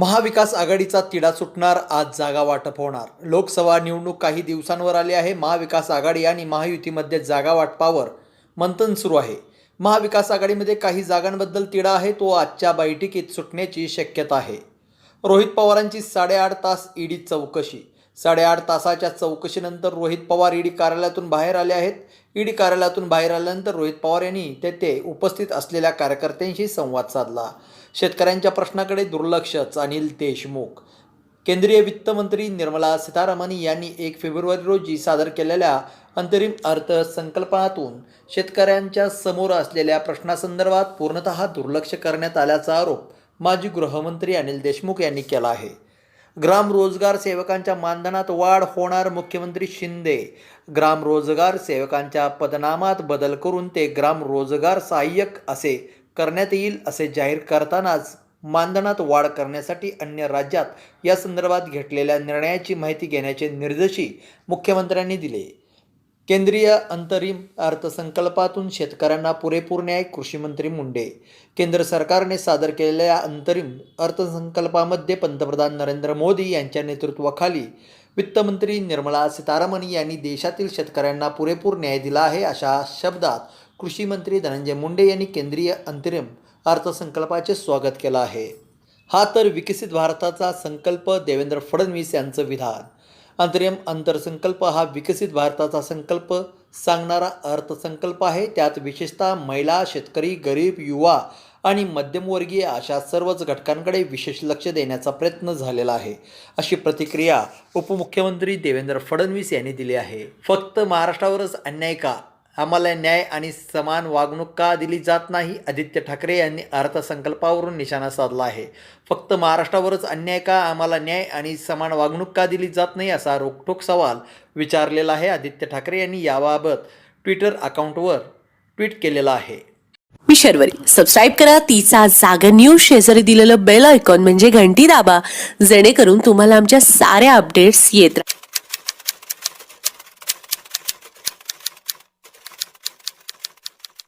महाविकास आघाडीचा तिढा सुटणार आज जागा वाटप होणार लोकसभा निवडणूक काही दिवसांवर आली आहे. महाविकास आघाडी आणि महायुतीमध्ये जागा वाटपावर मंथन सुरू आहे. महाविकास आघाडीमध्ये काही जागांबद्दल तिढा आहे. तो आजच्या बैठकीत सुटण्याची शक्यता आहे. रोहित पवारांची साडेआठ तास ईडी चौकशी. साडेआठ तासाच्या चौकशीनंतर रोहित पवार ईडी कार्यालयातून बाहेर आले आहेत. ईडी कार्यालयातून बाहेर आल्यानंतर रोहित पवार यांनी तेथे उपस्थित असलेल्या कार्यकर्त्यांशी संवाद साधला. शेतकऱ्यांच्या प्रश्नाकडे दुर्लक्षच अनिल देशमुख. केंद्रीय वित्तमंत्री निर्मला सीतारामन यांनी एक फेब्रुवारी रोजी सादर केलेल्या अंतरिम अर्थसंकल्पातून शेतकऱ्यांच्या समोर असलेल्या प्रश्नासंदर्भात पूर्णतः दुर्लक्ष करण्यात आल्याचा आरोप माजी गृहमंत्री अनिल देशमुख यांनी केला आहे. ग्राम रोजगार सेवकांच्या मानधनात वाढ होणार मुख्यमंत्री शिंदे. ग्राम रोजगार सेवकांच्या पदनामात बदल करून ते ग्राम रोजगार सहाय्यक असे करण्यात येईल असे जाहीर करतानाच मानधनात वाढ करण्यासाठी अन्य राज्यात या संदर्भात घेतलेल्या निर्णयाची माहिती घेण्याचे निर्देशही मुख्यमंत्र्यांनी दिले. केंद्रीय अंतरिम अर्थसंकल्पातून शेतकऱ्यांना पुरेपूर न्याय कृषीमंत्री मुंडे. केंद्र सरकारने सादर केलेल्या अंतरिम अर्थसंकल्पामध्ये पंतप्रधान नरेंद्र मोदी यांच्या नेतृत्वाखाली वित्तमंत्री निर्मला सीतारामन यांनी देशातील शेतकऱ्यांना पुरेपूर न्याय दिला आहे अशा शब्दात कृषी मंत्री धनंजय मुंडे यांनी केंद्रीय अंतरिम अर्थसंकल्पाचे स्वागत केलं आहे. हा तर विकसित भारताचा संकल्प देवेंद्र फडणवीस यांचं विधान. अंतरिम अंतरसंकल्प हा विकसित भारताचा संकल्प. सांगणारा अर्थसंकल्प आहे. त्यात विशेषतः महिला शेतकरी गरीब युवा आणि मध्यमवर्गीय अशा सर्वच घटकांकडे विशेष लक्ष देण्याचा प्रयत्न झालेला आहे. अशी प्रतिक्रिया उपमुख्यमंत्री देवेंद्र फडणवीस यांनी दिली आहे. फक्त महाराष्ट्रावरच अन्याय का? आम्हाला न्याय आणि समान वागणूक का दिली जात नाही? आदित्य ठाकरे यांनी अर्थसंकल्पावरून निशाणा साधला आहे. फक्त महाराष्ट्रावरच अन्याय का? आम्हाला न्याय आणि समान वागणूक का दिली जात नाही? असा रोखठोक सवाल विचारलेला आहे आदित्य ठाकरे यांनी याबाबत ट्विटर अकाउंटवर ट्विट केलेलं आहे. मी शर्वरी. सबस्क्राईब करा. तिचा जागर न्यूज शेजारी दिलेलं बेल आयकॉन म्हणजे घंटी दाबा. जेणेकरून तुम्हाला आमच्या साऱ्या अपडेट्स येत राहतात